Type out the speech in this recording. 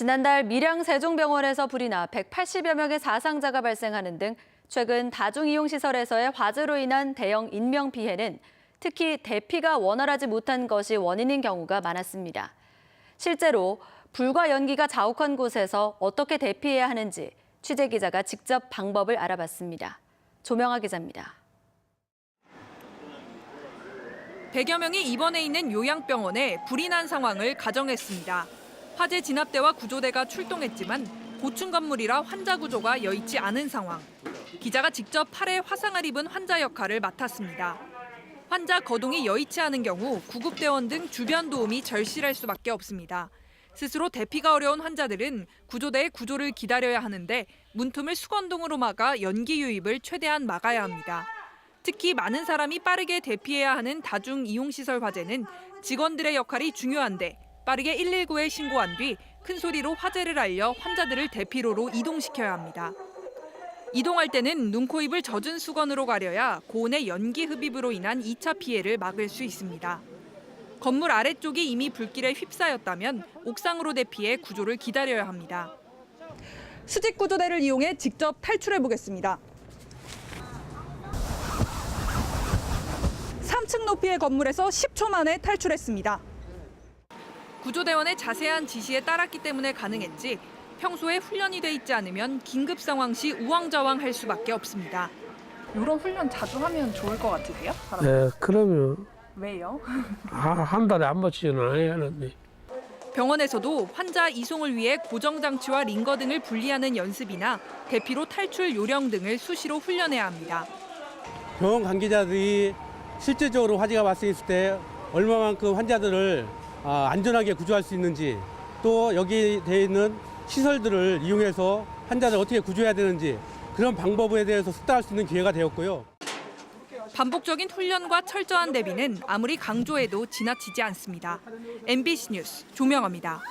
지난달 밀양 세종병원에서 불이 나 180여 명의 사상자가 발생하는 등 최근 다중이용시설에서의 화재로 인한 대형 인명 피해는 특히 대피가 원활하지 못한 것이 원인인 경우가 많았습니다. 실제로 불과 연기가 자욱한 곳에서 어떻게 대피해야 하는지 취재 기자가 직접 방법을 알아봤습니다. 조명아 기자입니다. 100여 명이 입원해 있는 요양병원에 불이 난 상황을 가정했습니다. 화재 진압대와 구조대가 출동했지만 고층 건물이라 환자 구조가 여의치 않은 상황. 기자가 직접 팔에 화상을 입은 환자 역할을 맡았습니다. 환자 거동이 여의치 않은 경우 구급대원 등 주변 도움이 절실할 수밖에 없습니다. 스스로 대피가 어려운 환자들은 구조대의 구조를 기다려야 하는데 문틈을 수건동으로 막아 연기 유입을 최대한 막아야 합니다. 특히 많은 사람이 빠르게 대피해야 하는 다중 이용시설 화재는 직원들의 역할이 중요한데 빠르게 119에 신고한 뒤 큰 소리로 화재를 알려 환자들을 대피로로 이동시켜야 합니다. 이동할 때는 눈, 코, 입을 젖은 수건으로 가려야 고온의 연기 흡입으로 인한 2차 피해를 막을 수 있습니다. 건물 아래쪽이 이미 불길에 휩싸였다면 옥상으로 대피해 구조를 기다려야 합니다. 수직 구조대를 이용해 직접 탈출해 보겠습니다. 3층 높이의 건물에서 10초 만에 탈출했습니다. 구조대원의 자세한 지시에 따랐기 때문에 가능했지 평소에 훈련이 돼 있지 않으면 긴급 상황 시 우왕좌왕 할 수밖에 없습니다. 이런 훈련 자주 하면 좋을 것 같으세요? 네, 그러면 왜요? 하- 한 달에 한 번씩은 안 해야 하는데 병원에서도 환자 이송을 위해 고정 장치와 링거 등을 분리하는 연습이나 대피로 탈출 요령 등을 수시로 훈련해야 합니다. 병원 관계자들이 실질적으로 화재가 발생했을 때 얼마만큼 환자들을 아, 안전하게 구조할 수 있는지 또 여기 돼 있는 시설들을 이용해서 환자를 어떻게 구조해야 되는지 그런 방법에 대해서 숙달할 수 있는 기회가 되었고요. 반복적인 훈련과 철저한 대비는 아무리 강조해도 지나치지 않습니다. MBC 뉴스 조명아입니다.